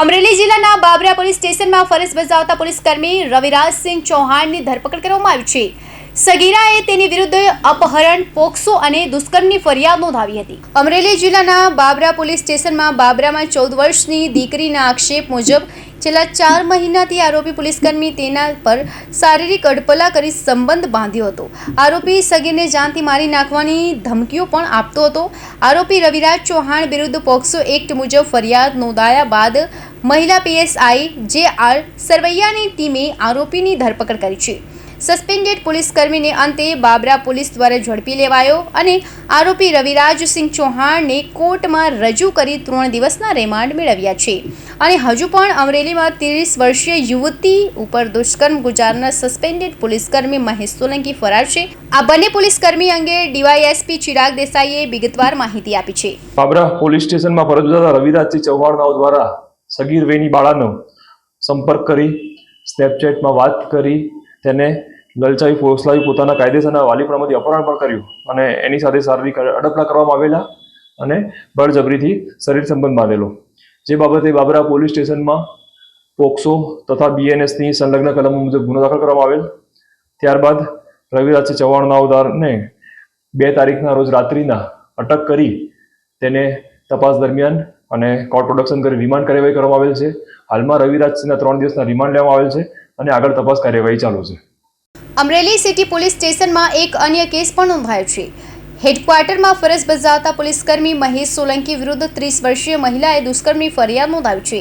અમરેલી જિલ્લાના બાબરા પોલીસ સ્ટેશનમાં ફરજ બજાવતા પોલીસકર્મી રવિરાજસિંહ ચૌહાણની ધરપકડ કરવામાં આવી છે. સગીરાએ તેની વિરુદ્ધ અપહરણ, પોક્સો અને દુષ્કર્મની ફરિયાદ નોંધાવી હતી. અમરેલી જિલ્લાના બાબરા પોલીસ સ્ટેશનમાં બાબરામાં ચૌદ વર્ષની દીકરીના આક્ષેપ મુજબ છેલ્લા ચાર મહિનાથી આરોપી પોલીસકર્મી તેના પર શારીરિક અડપલા કરી સંબંધ બાંધ્યો હતો. આરોપી સગીરને જાનથી મારી નાખવાની ધમકીઓ પણ આપતો હતો. આરોપી રવિરાજ ચૌહાણ વિરુદ્ધ પોક્સો એક્ટ મુજબ ફરિયાદ નોંધાયા બાદ મહિલા પીએસઆઈ જે આર સરવૈયાની ટીમે આરોપીની ધરપકડ કરી છે. સસ્પેન્ડેડ પોલીસકર્મીને અંતે બાબરા પોલીસ દ્વારા ઝડપી લેવાયો અને આરોપી રવિરાજસિંહ ચૌહાણને કોર્ટમાં રજૂ કરી ત્રણ દિવસના રિમાન્ડ મેળવ્યા છે. અને હજુ પણ અમરેલીમાં ત્રીસ વર્ષીય યુવતી ઉપર દુષ્કર્મ ગુજારનાર સસ્પેન્ડેડ પોલીસકર્મી મહેશ સોલંકી ફરાર છે. આ બંને પોલીસકર્મી અંગે ડીવાયએસપી ચિરાગ દેસાઈએ વિગતવાર માહિતી આપી છે. બાબરા પોલીસ સ્ટેશનમાં ફરજ રવિરાજસિંહ ચૌહાણ દ્વારા સગીર વેની બાળાનો સંપર્ક કરી, સ્નેપચેટમાં વાત કરી, તેને લલચાવી ફોસલાવી પોતાના કાયદેસરના વાલીપણામાંથી અપહરણ પણ કર્યું અને એની સાથે શારીરિક અડપલા કરવામાં આવેલા અને બળજબરીથી શરીર સંબંધ બાંધેલો. જે બાબતે બાબરા પોલીસ સ્ટેશનમાં પોક્સો તથા બીએનએસની સંલગ્ન કલમો મુજબ ગુનો દાખલ કરવામાં આવેલ. ત્યારબાદ રવિરાજસિંહ ચૌહાણ નાઓદારને બે તારીખના રોજ રાત્રિના અટક કરી તેને તપાસ દરમિયાન અને કોર્ટ પ્રોડક્શન કરી રિમાન્ડ કાર્યવાહી કરવામાં આવેલ છે. હાલમાં રવિરાજસિંહના ત્રણ દિવસના રિમાન્ડ લેવામાં આવેલ છે અને આગળ તપાસ કાર્યવાહી ચાલુ છે. અમરેલી સિટી પોલીસ સ્ટેશનમાં એક અન્ય કેસ પણ નોંધાયો છે. હેડક્વાર્ટરમાં ફરજ બજાવતા પોલીસકર્મી મહેશ સોલંકી વિરુદ્ધ ત્રીસ વર્ષીય મહિલાએ દુષ્કર્મની ફરિયાદ નોંધાવી છે.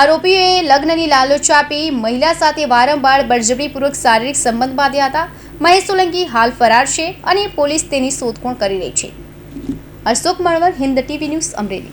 આરોપીએ લગ્નની લાલચ આપી મહિલા સાથે વારંવાર બળજબરીપૂર્વક શારીરિક સંબંધ બાંધ્યા હતા. મહેશ સોલંકી હાલ ફરાર છે અને પોલીસ તેની શોધખોળ કરી રહી છે. અશોક મળવર હિન્દ ટીવી ન્યૂઝ, અમરેલી.